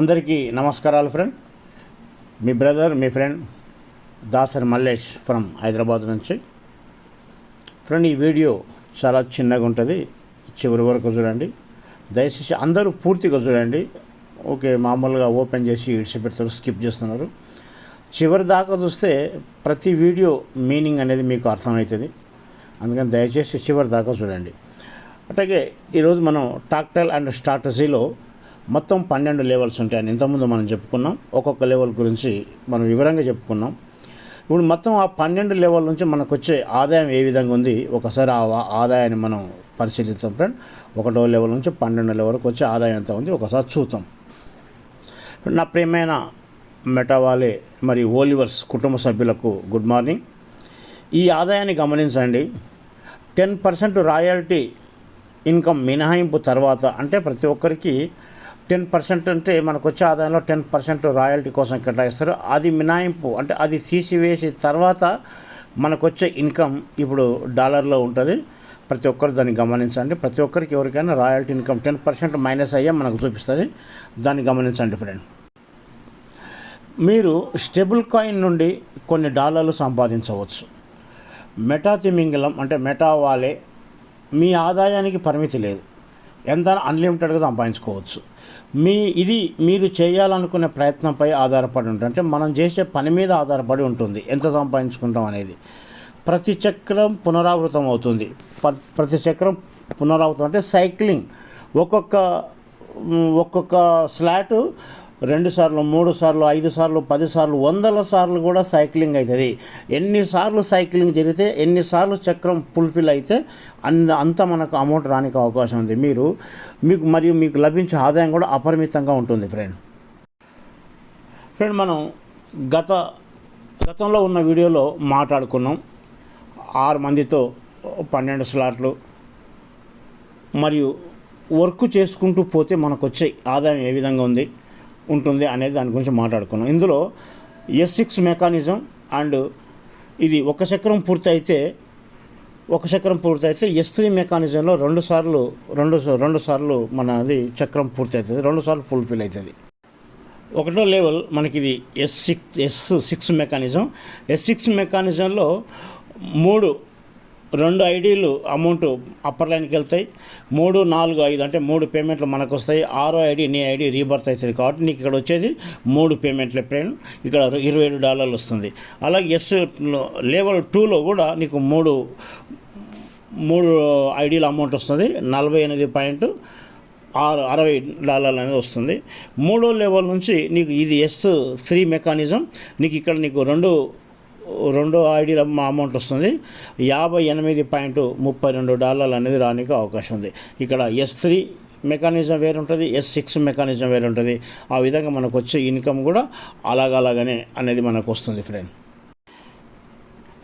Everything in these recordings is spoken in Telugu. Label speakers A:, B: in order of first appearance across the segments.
A: అందరికీ నమస్కారాలు ఫ్రెండ్ మీ బ్రదర్ మీ ఫ్రెండ్ దాసరి మల్లేష్ ఫ్రమ్ హైదరాబాద్ నుంచి. ఫ్రెండ్ ఈ వీడియో చాలా చిన్నగా ఉంటుంది. చివరి వరకు చూడండి. దయచేసి అందరూ పూర్తిగా చూడండి. ఓకే మామూలుగా ఓపెన్ చేసి ఇడిచిపెడతారు స్కిప్ చేస్తున్నారు. చివరి దాకా చూస్తే ప్రతి వీడియో మీనింగ్ అనేది మీకు అర్థమవుతుంది. అందుకని దయచేసి చివరి దాకా చూడండి. అట్లాగే ఈరోజు మనం టాక్టైల్ అండ్ స్ట్రాటజీలో మొత్తం పన్నెండు లెవెల్స్ ఉంటాయని ఇంతకుముందు మనం చెప్పుకున్నాం. ఒక్కొక్క లెవెల్ గురించి మనం వివరంగా చెప్పుకున్నాం. ఇప్పుడు మొత్తం ఆ పన్నెండు లెవెల్ నుంచి మనకు వచ్చే ఆదాయం ఏ విధంగా ఉంది? ఒకసారి ఆ ఆదాయాన్ని మనం పరిశీలిస్తాం ఫ్రెండ్. ఒకటో లెవెల్ నుంచి పన్నెండు లెవెల్ వరకు వచ్చే ఆదాయం ఎంత ఉంది? ఒకసారి చూద్దాం. నా ప్రియమైన మెటావాలే మరి ఓలివర్స్ కుటుంబ సభ్యులకు గుడ్ మార్నింగ్ ఈ ఆదాయాన్ని గమనించండి. టెన్ పర్సెంట్ రాయల్టీ ఇన్కమ్ మినహాయింపు తర్వాత అంటే ప్రతి ఒక్కరికి టెన్ పర్సెంట్ అంటే మనకు వచ్చే ఆదాయంలో టెన్ పర్సెంట్ రాయల్టీ కోసం కేటాయిస్తారు. అది మినాయింపు అంటే అది తీసివేసి తర్వాత మనకు వచ్చే ఇన్కమ్ ఇప్పుడు డాలర్లో ఉంటుంది. ప్రతి ఒక్కరు దాన్ని గమనించండి. ప్రతి ఒక్కరికి ఎవరికైనా royalty income ten percent minus అయ్యే మనకు చూపిస్తుంది. దాన్ని గమనించండి ఫ్రెండ్ మీరు స్టెబుల్ కాయిన్ నుండి కొన్ని డాలర్లు సంపాదించవచ్చు. మెటా తిమింగలం అంటే మెటా వాలే మీ ఆదాయానికి పరిమితి లేదు. ఎంత అన్లిమిటెడ్గా సంపాదించుకోవచ్చు. మీ ఇది మీరు చేయాలనుకునే ప్రయత్నంపై ఆధారపడి ఉంటుంది. అంటే మనం చేసే పని మీద ఆధారపడి ఉంటుంది. ఎంత సంపాదించుకుంటాం అనేది. ప్రతి చక్రం పునరావృతం అవుతుంది. ప్రతి చక్రం పునరావృతం అంటే సైక్లింగ్ ఒక్కొక్క ఒక్కొక్క స్లాటు రెండు సార్లు మూడు సార్లు ఐదు సార్లు పది సార్లు వందల సార్లు కూడా సైక్లింగ్ అవుతుంది. ఎన్నిసార్లు సైక్లింగ్ జరిగితే ఎన్నిసార్లు చక్రం ఫుల్ఫిల్ అయితే అంత అంత మనకు అమౌంట్ రానికి అవకాశం ఉంది. మీరు మీకు మరియు మీకు లభించే ఆదాయం కూడా అపరిమితంగా ఉంటుంది ఫ్రెండ్ ఫ్రెండ్ మనం గత గతంలో ఉన్న వీడియోలో మాట్లాడుకున్నాం. ఆరు మందితో పన్నెండు స్లాట్లు మరియు వర్క్ చేసుకుంటూ పోతే మనకు వచ్చే ఆదాయం ఏ విధంగా ఉంది? ఉంటుంది అనేది దాని గురించి మాట్లాడుకున్నాం. ఇందులో ఎస్ సిక్స్ మెకానిజం అండ్ ఇది ఒక చక్రం పూర్తయితే ఒక చక్రం పూర్తయితే ఎస్ త్రీ మెకానిజంలో రెండు సార్లు రెండు రెండు సార్లు మన అది చక్రం పూర్తి అవుతుంది రెండు సార్లు ఫుల్ఫిల్ అవుతుంది ఒకటో లెవెల్ మనకి ఇది S six S six mechanism S six మెకానిజంలో మూడు రెండు ఐడీలు అమౌంట్ అప్పర్ లైన్కి వెళ్తాయి. మూడు నాలుగు ఐదు అంటే మూడు పేమెంట్లు మనకు వస్తాయి ఆరో ఐడి నీ ఐడి రీబర్త్ అవుతుంది కాబట్టి నీకు ఇక్కడ వచ్చేది మూడు పేమెంట్లు ఎప్పుడైనా ఇక్కడ ఇరవై ఏడు డాలర్లు వస్తుంది. అలాగే ఎస్ లెవెల్ టూలో కూడా నీకు మూడు మూడు ఐడీల అమౌంట్ వస్తుంది. నలభై ఎనిమిది పాయింట్ ఆరు అరవై డాలర్లు అనేది వస్తుంది. మూడో లెవెల్ నుంచి నీకు ఇది ఎస్ త్రీ మెకానిజం. నీకు ఇక్కడ నీకు రెండు రెండు ఐడీల అమౌంట్ వస్తుంది. యాభై ఎనిమిది పాయింట్ ముప్పై రెండు డాలర్లు అనేది రానికి అవకాశం ఉంది. ఇక్కడ ఎస్ త్రీ మెకానిజం వేరు ఉంటుంది ఎస్ సిక్స్ మెకానిజం వేరు ఉంటుంది. ఆ విధంగా మనకు వచ్చే ఇన్కమ్ కూడా అలాగలాగానే అనేది మనకు వస్తుంది ఫ్రెండ్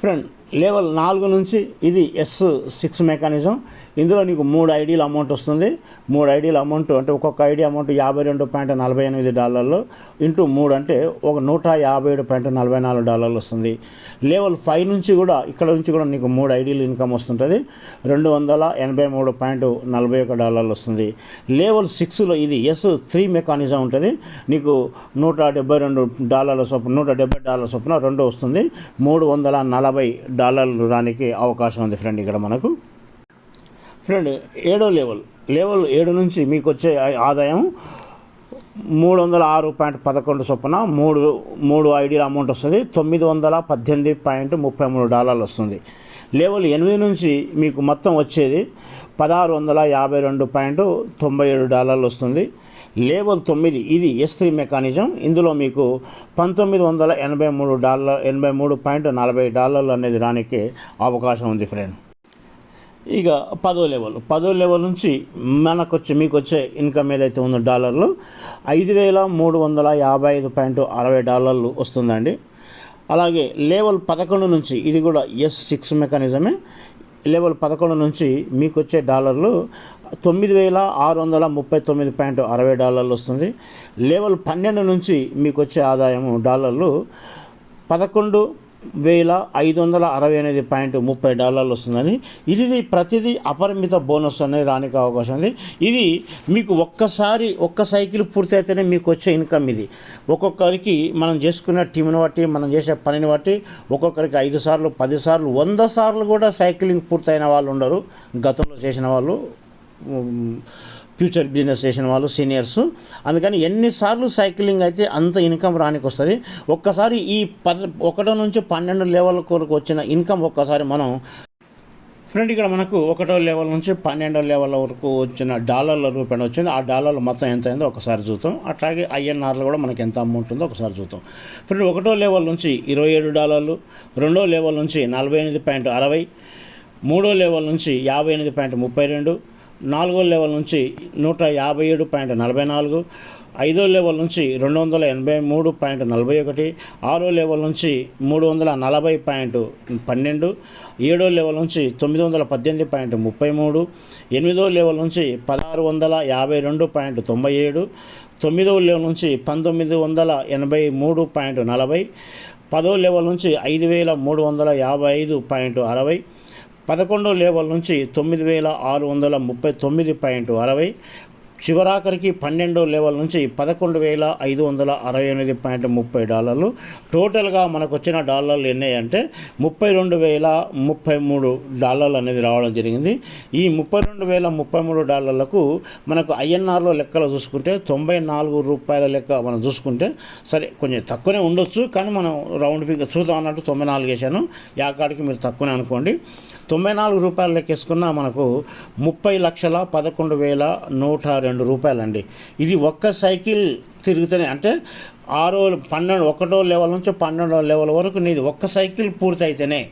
A: ఫ్రెండ్ లెవెల్ నాలుగు నుంచి ఇది ఎస్ సిక్స్ మెకానిజం. ఇందులో నీకు మూడు ఐడీల అమౌంట్ వస్తుంది. మూడు ఐడీల అమౌంట్ అంటే ఒక్కొక్క ఐడి అమౌంట్ యాభై రెండు పాయింట్ నలభై ఎనిమిది డాలర్లు ఇంటూ మూడు అంటే ఒక నూట యాభై ఏడు పాయింట్ నలభై నాలుగు డాలర్లు వస్తుంది. లెవెల్ ఫైవ్ నుంచి కూడా ఇక్కడ నుంచి కూడా నీకు మూడు ఐడీలు ఇన్కమ్ వస్తుంటుంది. రెండు వందల ఎనభై మూడు పాయింట్ నలభై ఒక డాలర్లు వస్తుంది. లెవెల్ సిక్స్లో ఇది ఎస్ త్రీ మెకానిజం ఉంటుంది. నీకు నూట డెబ్బై రెండు డాలర్ల చొప్పున నూట డెబ్బై డాలర్ల చొప్పున రెండు వస్తుంది. మూడు వందల నలభై డాలర్లు రానికి అవకాశం ఉంది ఫ్రెండ్ ఇక్కడ మనకు. ఫ్రెండ్ ఏడో లెవెల్. లెవెల్ ఏడు నుంచి మీకు వచ్చే ఆదాయం మూడు వందల ఆరు పాయింట్ పదకొండు చొప్పున మూడు మూడు ఐడీల అమౌంట్ వస్తుంది. తొమ్మిది వందల పద్దెనిమిది పాయింట్ ముప్పై మూడు డాలర్లు వస్తుంది. లెవెల్ ఎనిమిది నుంచి మీకు మొత్తం వచ్చేది పదహారు వందల యాభై రెండు పాయింట్ తొంభై ఏడు డాలర్లు వస్తుంది. లెవెల్ తొమ్మిది ఇది ఎస్ త్రీ మెకానిజం. ఇందులో మీకు పంతొమ్మిది వందల ఎనభై మూడు డాలర్ ఎనభై మూడు పాయింట్ నలభై డాలర్లు అనేది రానికి అవకాశం ఉంది ఫ్రెండ్. ఇక పదో లెవెల్. పదో లెవెల్ నుంచి మనకు వచ్చే మీకు వచ్చే ఇన్కమ్ ఏదైతే ఉందో డాలర్లు ఐదు వేల మూడు వందల యాభై ఐదు పాయింట్ అరవై డాలర్లు వస్తుందండి. అలాగే లెవెల్ పదకొండు నుంచి ఇది కూడా ఎస్ సిక్స్ మెకానిజమే. లెవెల్ పదకొండు నుంచి మీకు వచ్చే డాలర్లు తొమ్మిది వేల ఆరు వందల ముప్పై తొమ్మిది పాయింట్ అరవై డాలర్లు వస్తుంది. లెవెల్ పన్నెండు నుంచి మీకు వచ్చే ఆదాయము డాలర్లు పదకొండు వేల ఐదు వందల అరవై ఎనిమిది పాయింట్ ముప్పై డాలర్లు వస్తుందని. ఇది ప్రతిదీ అపరిమిత బోనస్ అనేది రానికి అవకాశం ఉంది. ఇది మీకు ఒక్కసారి ఒక్క సైకిల్ పూర్తయితేనే మీకు వచ్చే ఇన్కమ్ ఇది. ఒక్కొక్కరికి మనం చేసుకున్న టీంని బట్టి మనం చేసే పనిని బట్టి ఒక్కొక్కరికి ఐదు సార్లు పది సార్లు వంద సార్లు కూడా సైక్లింగ్ పూర్తయిన వాళ్ళు ఉండరు. గతంలో చేసిన వాళ్ళు ఫ్యూచర్ బిజినెస్ చేసిన వాళ్ళు సీనియర్స్. అందుకని ఎన్నిసార్లు సైక్లింగ్ అయితే అంత ఇన్కమ్ రానికి వస్తుంది ఒక్కసారి ఈ పద ఒకటో నుంచి పన్నెండు లెవెల్ కొరకు వచ్చిన ఇన్కమ్ ఒక్కసారి మనం ఫ్రెండ్ ఇక్కడ మనకు ఒకటో లెవెల్ నుంచి పన్నెండో లెవెల్ వరకు వచ్చిన డాలర్ల రూపాయలు వచ్చింది. ఆ డాలర్లు మొత్తం ఎంత అయిందో ఒకసారి చూద్దాం. అట్లాగే ఐఎన్ఆర్లో కూడా మనకి ఎంత అమౌంట్ ఉందో ఒకసారి చూద్దాం. ఫ్రెండ్ ఒకటో లెవెల్ నుంచి ఇరవై ఏడు డాలర్లు రెండో లెవెల్ నుంచి నలభై ఎనిమిది పాయింట్ అరవై మూడో లెవెల్ నుంచి యాభై ఎనిమిది పాయింట్ ముప్పై రెండు నాలుగో లెవెల్ నుంచి నూట యాభై ఏడు పాయింట్ నలభై నాలుగు ఐదో లెవెల్ నుంచి రెండు వందల ఎనభై మూడు పాయింట్ నలభై ఒకటి ఆరో లెవెల్ నుంచి మూడు వందల నలభై పాయింట్ పన్నెండు ఏడో లెవెల్ నుంచి తొమ్మిది వందల పద్దెనిమిది పాయింట్ ముప్పై మూడు ఎనిమిదో లెవెల్ నుంచి పదహారు వందల యాభై రెండు పాయింట్ తొంభై ఏడు తొమ్మిదో లెవెల్ నుంచి పంతొమ్మిది వందల ఎనభై మూడు పాయింట్ నలభై పదో లెవెల్ నుంచి ఐదు వేల మూడు వందల యాభై ఐదు పాయింట్ అరవై పదకొండో లెవెల్ నుంచి తొమ్మిది వేల ఆరు వందల ముప్పై తొమ్మిది పాయింట్ అరవై చివరాఖరికి పన్నెండో లెవెల్ నుంచి పదకొండు వేల ఐదు వందల అరవై ఎనిమిది పాయింట్ ముప్పై డాలర్లు. టోటల్గా మనకు వచ్చిన డాలర్లు ఎన్ని అంటే ముప్పై రెండు వేల ముప్పై మూడు డాలర్లు అనేది రావడం జరిగింది. ఈ ముప్పై రెండు వేల ముప్పై మూడు డాలర్లకు మనకు ఐఎన్ఆర్లో లెక్కలు చూసుకుంటే తొంభై నాలుగు రూపాయల లెక్క మనం చూసుకుంటే సరే కొంచెం తక్కువనే ఉండొచ్చు కానీ మనం రౌండ్ ఫిగర్ చూద్దాం అన్నట్టు తొంభై నాలుగు వేసాను యాకాడికి మీరు తక్కువనే అనుకోండి. తొంభై నాలుగు రూపాయలు లెక్కేసుకున్న మనకు ముప్పై లక్షల పదకొండు వేల నూట రెండు రూపాయలండి. ఇది ఒక్క సైకిల్ తిరుగుతూనే అంటే ఆరో పన్నెండు ఒకటో లెవెల్ నుంచి పన్నెండో లెవెల్ వరకు నీది ఒక్క సైకిల్ పూర్తయితేనే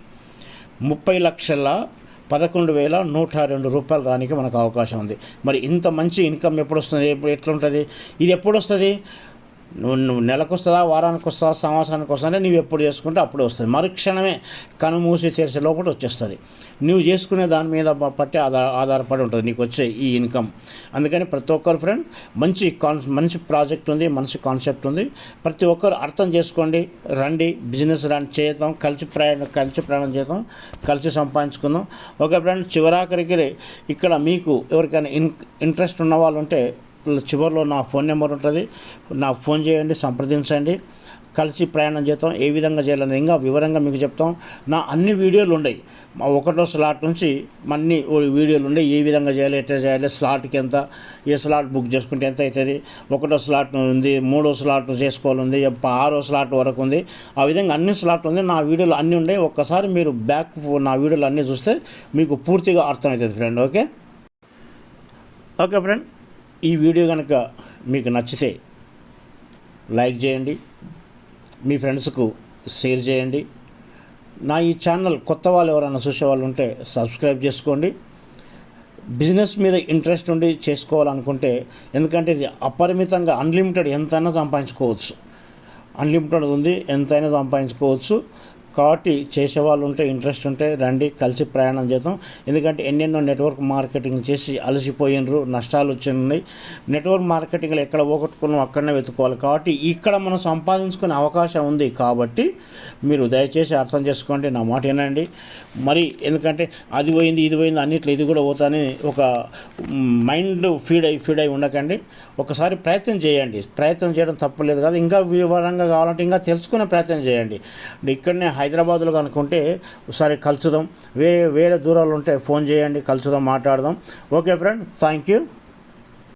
A: ముప్పై లక్షల పదకొండు వేల నూట రెండు రూపాయలు రానికి మనకు అవకాశం ఉంది. మరి ఇంత మంచి ఇన్కమ్ ఎప్పుడు వస్తుంది ఎప్పుడు ఎట్లుంటుంది? ఇది ఎప్పుడు వస్తుంది నువ్వు నువ్వు నెలకు వస్తుందా వారానికి వస్తుందా సంవత్సరానికి వస్తుందా నువ్వు ఎప్పుడు చేసుకుంటే అప్పుడే వస్తుంది. మరుక్షణమే కనుమూసి తెరిచే లోపల వచ్చేస్తుంది. నువ్వు చేసుకునే దాని మీద పట్టి ఆధార ఆధారపడి ఉంటుంది. నీకు వచ్చే ఈ ఇన్కమ్. అందుకని ప్రతి ఒక్కరు ఫ్రెండ్ మంచి కాన్ మంచి ప్రాజెక్ట్ ఉంది మంచి కాన్సెప్ట్ ఉంది. ప్రతి ఒక్కరు అర్థం చేసుకోండి. రండి. బిజినెస్ రన్ చేద్దాం. కలిసి ప్రయాణం కలిసి ప్రయాణం చేద్దాం. కలిసి సంపాదించుకుందాం. ఓకే ఫ్రెండ్ చివరాఖరికి ఇక్కడ మీకు ఎవరికైనా ఇన్ ఇంట్రెస్ట్ ఉన్న వాళ్ళు ఉంటే చివరిలో నా ఫోన్ నెంబర్ ఉంటుంది. నా ఫోన్ చేయండి సంప్రదించండి. కలిసి ప్రయాణం చేద్దాం. ఏ విధంగా చేయాలని ఇంకా వివరంగా మీకు చెప్తాం. నా అన్ని వీడియోలు ఉన్నాయి. మా ఒకటో స్లాట్ నుంచి అన్ని వీడియోలు ఉన్నాయి. ఏ విధంగా చేయాలి ఎట్లా చేయాలి స్లాట్కి ఎంత ఏ స్లాట్ బుక్ చేసుకుంటే ఎంత అవుతుంది. ఒకటో స్లాట్ ఉంది మూడో స్లాట్ చేసుకోవాలి ఉంది ఆరో స్లాట్ వరకు ఉంది. ఆ విధంగా అన్ని స్లాట్ ఉంది నా వీడియోలు అన్నీ ఉన్నాయి. ఒక్కసారి మీరు బ్యాక్ నా వీడియోలు అన్నీ చూస్తే మీకు పూర్తిగా అర్థమవుతుంది ఫ్రెండ్ ఓకే? Okay friend. ఈ వీడియో కనుక మీకు నచ్చితే లైక్ చేయండి మీ ఫ్రెండ్స్కు షేర్ చేయండి. నా ఈ ఛానల్ కొత్త వాళ్ళు ఎవరైనా చూసే వాళ్ళు ఉంటే సబ్స్క్రైబ్ చేసుకోండి. బిజినెస్ మీద ఇంట్రెస్ట్ ఉండి చేసుకోవాలనుకుంటే ఎందుకంటే ఇది అపరిమితంగా అన్లిమిటెడ్ ఎంతైనా సంపాదించుకోవచ్చు. అన్లిమిటెడ్ ఉంది ఎంతైనా సంపాదించుకోవచ్చు. కాబట్టి చేసేవాళ్ళు ఉంటే ఇంట్రెస్ట్ ఉంటే రండి కలిసి ప్రయాణం చేద్దాం. ఎందుకంటే ఎన్నెన్నో నెట్వర్క్ మార్కెటింగ్ చేసి అలసిపోయినరు నష్టాలు వచ్చినాయి. నెట్వర్క్ మార్కెటింగ్లో ఎక్కడ పోగొట్టుకున్నాం అక్కడనే వెతుకోవాలి కాబట్టి ఇక్కడ మనం సంపాదించుకునే అవకాశం ఉంది. కాబట్టి మీరు దయచేసి అర్థం చేసుకోండి నా మాట ఏనండి మరి ఎందుకంటే అది పోయింది ఇది పోయింది అన్నిట్లో ఇది కూడా పోతాని ఒక మైండ్ ఫీడ్ అయి ఫీడ్ అయి ఉండకండి. ఒకసారి ప్రయత్నం చేయండి. ప్రయత్నం చేయడం తప్పలేదు కదా. ఇంకా వివరంగా కావాలంటే ఇంకా తెలుసుకునే ప్రయత్నం చేయండి. ఇక్కడనే హైదరాబాద్లో కనుకుంటే ఒకసారి కలుసుదాం. వేరే వేరే దూరాలు ఉంటే ఫోన్ చేయండి కలుసుదాం మాట్లాడదాం. Okay friend thank you.